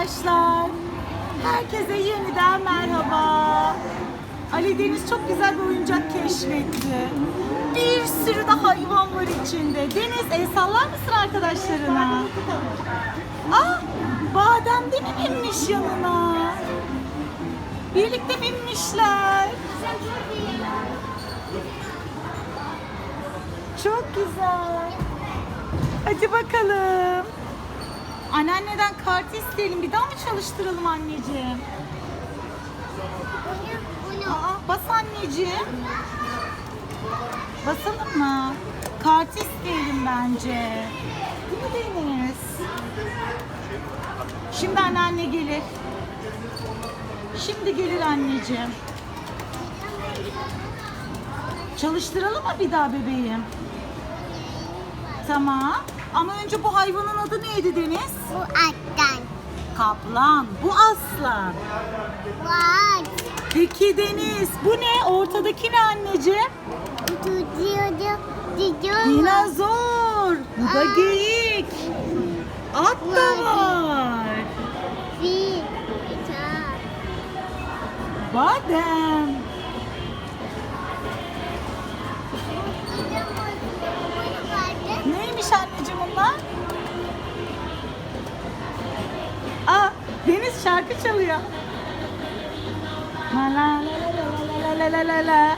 arkadaşlar. Herkese yeniden merhaba. Ali Deniz çok güzel bir oyuncak keşfetti. Bir sürü de hayvan var içinde. Deniz el sallar mısın arkadaşlarına? Ah, Badem de mi binmiş yanına? Birlikte binmişler. Çok güzel. Hadi bakalım. Anneanneden kartı isteyelim. Bir daha mı çalıştıralım anneciğim? Aa, bas anneciğim. Basalım mı? Kartı isteyelim bence. Mi Deniz? Şimdi anneanne gelir. Şimdi gelir anneciğim. Çalıştıralım mı bir daha bebeğim? Tamam. Ama önce bu hayvanın adı neydi Deniz? Bu attan. Kaplan. Bu aslan. Var. Peki Deniz bu ne? Ortadaki ne anneciğim? Dinozor. Bu da geyik. At da var. Badem. Şarkı çalıyor. La la la la la la la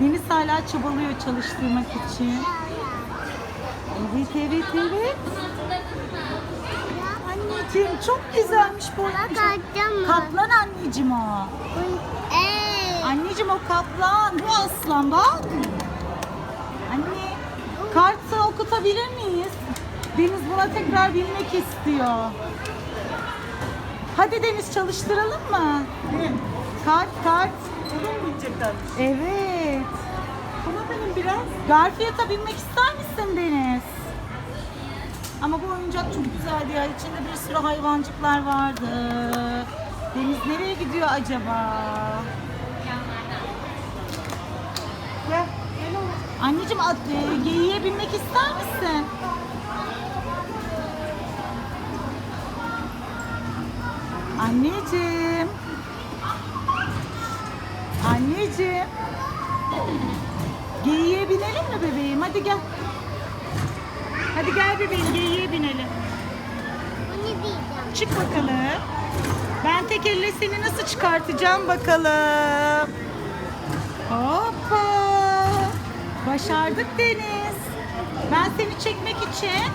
Deniz hala çabalıyor çalıştırmak için. Evet evet evet. Anneciğim çok güzelmiş bu. Kaplan anneciğim o. Anneciğim o kaplan. Bu aslan bak. Anne. Kartı okutabilir miyiz? Deniz buna tekrar binmek istiyor. Hadi Deniz çalıştıralım mı? Kart, kart. Bunu mu bineceklermiş? Evet. Buna benim biraz. Garfiyat'a binmek ister misin Deniz? Ama bu oyuncak çok güzeldi ya. İçinde bir sürü hayvancıklar vardı. Deniz nereye gidiyor acaba? Gel. Gel. Anneciğim at, e, geyiğe binmek ister misin? Anneciğim. Anneciğim. Geyiğe binelim mi bebeğim? Hadi gel. Hadi gel bebeğim geyiğe binelim. Çık bakalım. Ben tek elle seni nasıl çıkartacağım bakalım. Hoppa. Başardık Deniz. Ben seni çekmek için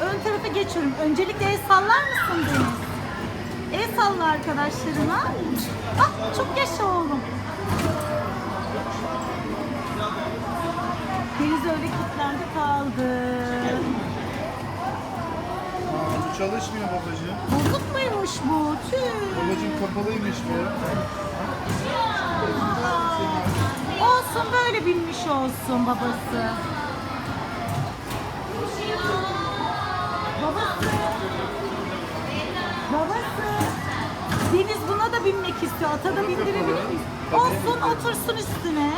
ön tarafa geçiyorum. Öncelikle el sallar mısın Deniz? El salla arkadaşlarına. Ah çok yaşa oğlum. Deniz öyle kilitlendi kaldı. Aa, bu çalışmıyor babacığım. Bozuk muymuş bu? Tüh. Babacığım kapalıymış bu. Olsun böyle bilmiş olsun. Babası. Babası. Deniz buna da binmek istiyor. Ata da bindirebilir miyiz? Olsun otursun üstüne.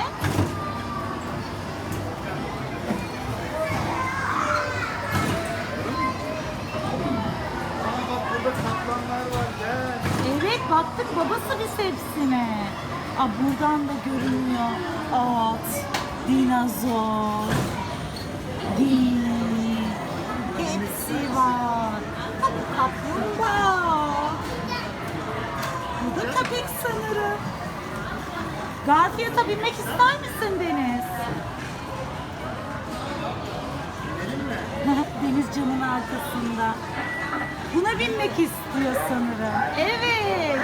Evet baktık babası biz hepsine. Aa, buradan da görünüyor. At, dinozor, geyik. Hepsi var. Bu kaplumbağa. Bu da köpek sanırım. Garfiyat'a binmek ister misin Deniz? Deniz camın arkasında. Buna binmek istiyor sanırım. Evet.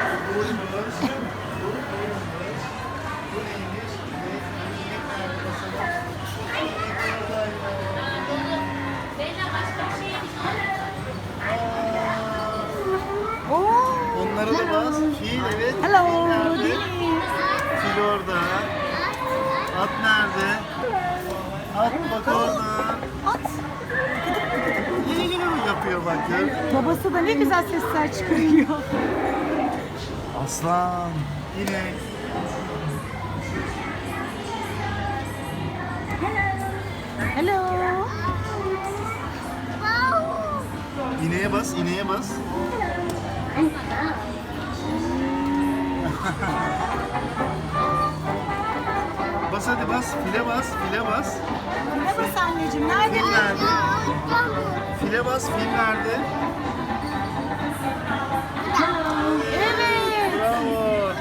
Fil evet. Hello. Fil nerede? Fil orada. At nerede? At bak orada. At. Yine yine mi yapıyor bak gör. Babası da ne güzel sesler çıkarıyor. Aslan. Yine. Hello. İneğe bas, ineğe bas. bas hadi bas, file bas, file bas. Ne bas anneciğim? Nerede? Fil nerede? File bas, fil nerede? Evet. Bravo.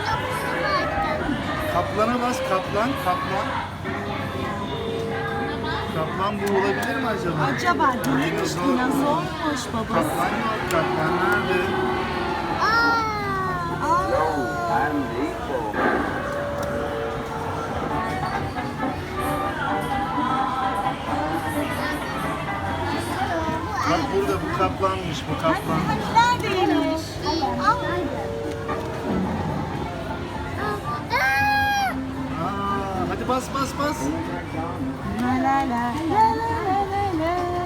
Kaplana bas, kaplan, kaplan. Kaplan bu olabilir mi acaba? Acaba değilmiş dinozormuş babası. Kaplan yok, kaplan nerede? Bak burada bu kaplanmış, bu hani, kaplan. hani neredeymiş? Aa, hadi bas bas bas. La la la la la la la la.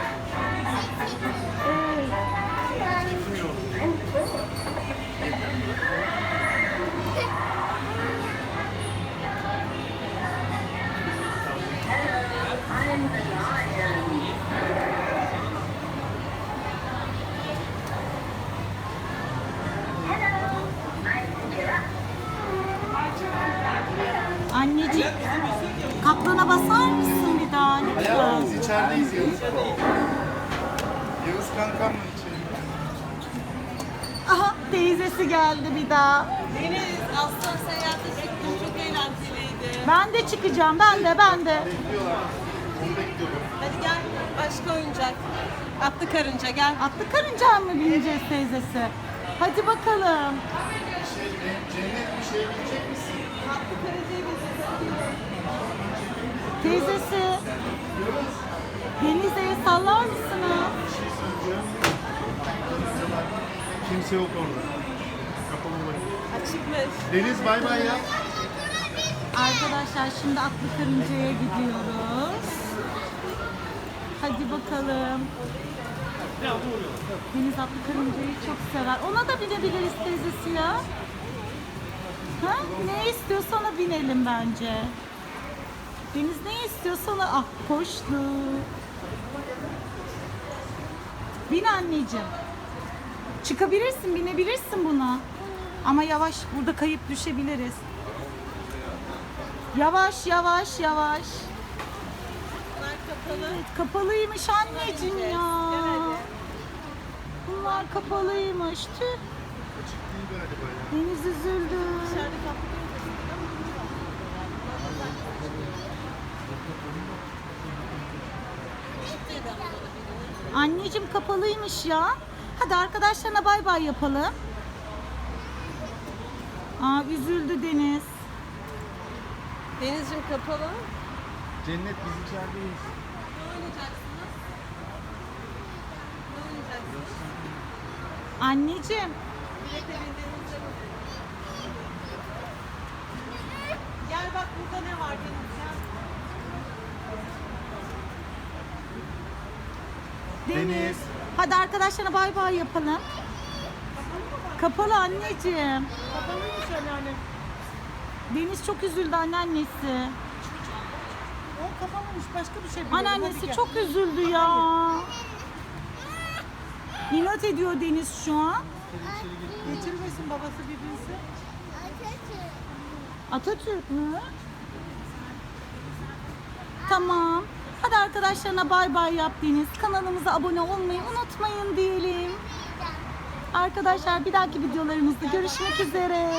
Yavuz. Kankamla içeride. Aha teyzesi geldi bir daha. Deniz, aslan seyahati çıktım. Çok eğlenceliydi. Ben de çıkacağım. Ben de ben de. Bekliyorlar. Onu bekliyorum. Hadi gel. Başka oyuncak. Atlı karınca gel. Atlı karıncağa mı bineceğiz teyzesi? Hadi bakalım. Şey, cennet bir şey bilecek misin? Atlı karıncayı bize Teyzesi. Sallar mısınız? Kimse yok orada. Kapalı olabilir. Açıkmış. Deniz bay bay yap. Arkadaşlar şimdi atlı karıncaya gidiyoruz. Hadi bakalım. Deniz atlı karıncayı çok sever. Ona da binebiliriz teyzesi ya. Ha? Ne istiyorsa ona binelim bence. Deniz ne istiyorsa ona... Ah koştu. Bin anneciğim. Çıkabilirsin, binebilirsin buna. Ama yavaş, burada kayıp düşebiliriz. Yavaş, yavaş, yavaş. Bunlar kapalı. Evet, kapalıymış anneciğim ya. Evet. Bunlar kapalıymış. Tüh. Deniz Anneciğim kapalıymış ya. Hadi arkadaşlarına bay bay yapalım. Aa üzüldü Deniz. Denizciğim kapalı. Cennet biz içerideyiz. Ne oynayacaksınız? Ne oynayacaksınız? Anneciğim. Gel bak burada ne var Deniz ya. Deniz. Deniz. Hadi arkadaşlarına bay bay yapalım. Kapalı anneciğim. Kapalıymış anneannem. Deniz çok üzüldü anneannesi. O kapalıymış başka bir şey. biliyorum. Hadi Anneannesi gel. çok üzüldü ya. İnat ediyor Deniz şu an. Geçirmesin babası birbirisi. Atatürk mü? Tamam. Hadi arkadaşlarına bay bay yap Deniz. Kanalımıza abone olmayı unutmayın diyelim. Arkadaşlar bir dahaki videolarımızda görüşmek üzere.